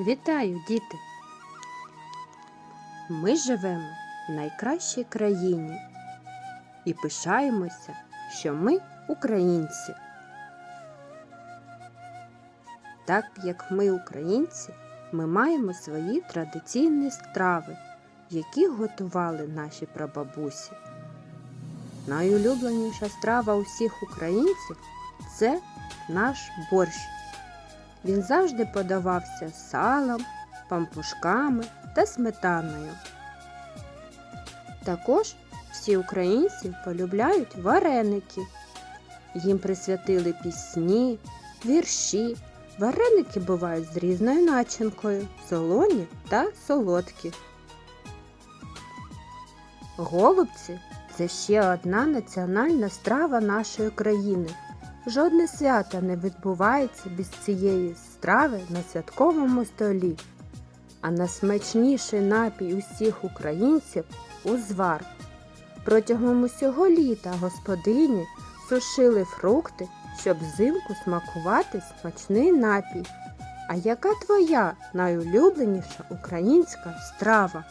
Вітаю, діти! Ми живемо в найкращій країні і пишаємося, що ми українці. Так як ми українці, ми маємо свої традиційні страви, які готували наші прабабусі. Найулюбленіша страва усіх українців це наш борщ. Він завжди подавався з салом, пампушками та сметаною. Також всі українці полюбляють вареники. Їм присвятили пісні, вірші. Вареники бувають з різною начинкою, солоні та солодкі. Голубці це ще одна національна страва нашої країни. Жодне свято не відбувається без цієї страви на святковому столі. А найсмачніший напій усіх українців узвар. Протягом усього літа господині сушили фрукти, щоб взимку смакувати смачний напій. А яка твоя найулюбленіша українська страва?